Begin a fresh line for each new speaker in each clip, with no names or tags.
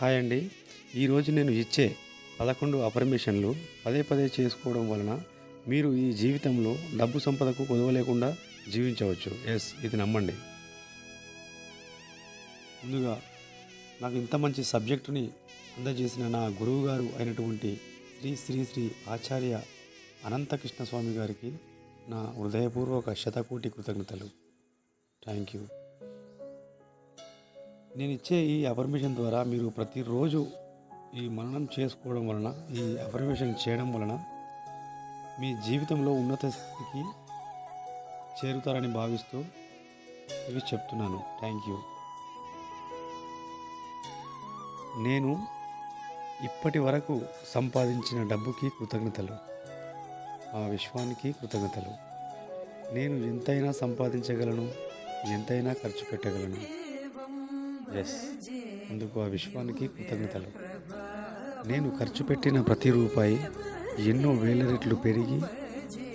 Hi అండి. ఈరోజు నేను ఇచ్చే పదకొండు అఫర్మేషన్లు పదే పదే చేసుకోవడం వలన మీరు ఈ జీవితంలో డబ్బు సంపదకు కొదవలేకుండా జీవించవచ్చు. ఎస్ ఇది నమ్మండి. ముందుగా నాకు ఇంత మంచి సబ్జెక్టుని అందజేసిన నా గురువు గారు అయినటువంటి శ్రీ శ్రీ శ్రీ ఆచార్య అనంతకృష్ణ స్వామి గారికి నా హృదయపూర్వక శతకోటి కృతజ్ఞతలు. థ్యాంక్ యూ నేను ఇచ్చే ఈ అఫర్మేషన్ ద్వారా మీరు ప్రతిరోజు ఈ మననం చేసుకోవడం వలన ఈ అఫర్మేషన్ చేయడం వలన మీ జీవితంలో ఉన్నత స్థితికి చేరుతారని భావిస్తూ ఇవి చెప్తున్నాను. థ్యాంక్ యూ నేను ఇప్పటి వరకు సంపాదించిన డబ్బుకి కృతజ్ఞతలు. ఆ విశ్వానికి కృతజ్ఞతలు. నేను ఎంతైనా సంపాదించగలను ఎంతైనా ఖర్చు పెట్టగలను. ఎస్ అందుకు ఆ విశ్వానికి కృతజ్ఞతలు. నేను ఖర్చు పెట్టిన ప్రతి రూపాయి ఎన్నో వేల రెట్లు పెరిగి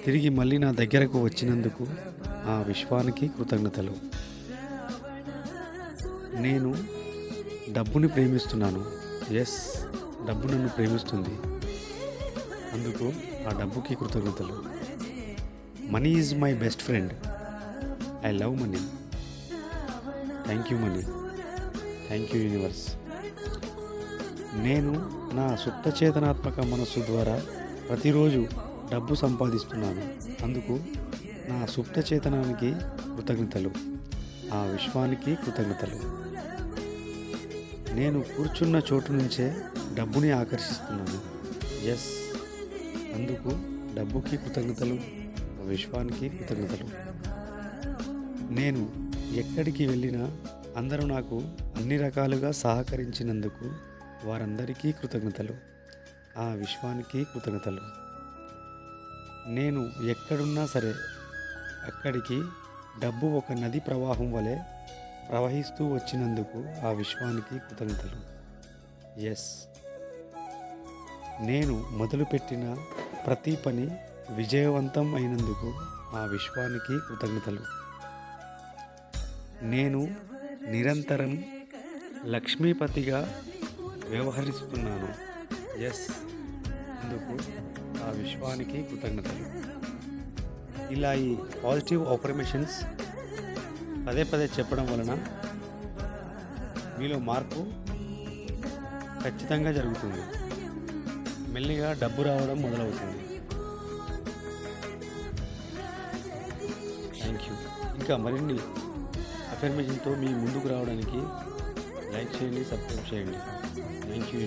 తిరిగి మళ్ళీ నా దగ్గరకు వచ్చినందుకు ఆ విశ్వానికి కృతజ్ఞతలు. నేను డబ్బుని ప్రేమిస్తున్నాను. ఎస్ డబ్బు నన్ను ప్రేమిస్తుంది. అందుకు ఆ డబ్బుకి కృతజ్ఞతలు. Money is my best friend I love money thank you money thank you universe నేను నా సుప్త చేతనాత్మక మనస్సు ద్వారా ప్రతిరోజు డబ్బు సంపాదిస్తున్నాను. అందుకు నా సుప్త చేతనానికి కృతజ్ఞతలు. ఆ విశ్వానికి కృతజ్ఞతలు. నేను కూర్చున్న చోటు నుంచే డబ్బుని ఆకర్షిస్తున్నాను. ఎస్ అందుకు డబ్బుకి కృతజ్ఞతలు ఆ విశ్వానికి కృతజ్ఞతలు. నేను ఎక్కడికి వెళ్ళినా అందరూ నాకు అన్ని రకాలుగా సహకరించినందుకు వారందరికీ కృతజ్ఞతలు. ఆ విశ్వానికి కృతజ్ఞతలు. నేను ఎక్కడున్నా సరే అక్కడికి డబ్బు ఒక నది ప్రవాహం వలె ప్రవహిస్తూ వచ్చినందుకు ఆ విశ్వానికి కృతజ్ఞతలు. ఎస్. నేను మొదలుపెట్టిన ప్రతి పని విజయవంతం అయినందుకు ఆ విశ్వానికి కృతజ్ఞతలు. నేను నిరంతరం లక్ష్మీపతిగా వ్యవహరిస్తున్నాను. ఎస్ అందుకు ఆ విశ్వానికి కృతజ్ఞతలు. ఇలా ఈ పాజిటివ్ ఆఫర్మేషన్స్ పదే పదే చెప్పడం వలన మీలో మార్పు ఖచ్చితంగా జరుగుతుంది. మెల్లిగా డబ్బు రావడం మొదలవుతుంది. థ్యాంక్ యూ ఇంకా మరిన్ని అఫర్మేషన్తో మీ ముందుకు రావడానికి లైక్ చేయండి సబ్స్క్రైబ్ చేయండి థ్యాంక్ యూ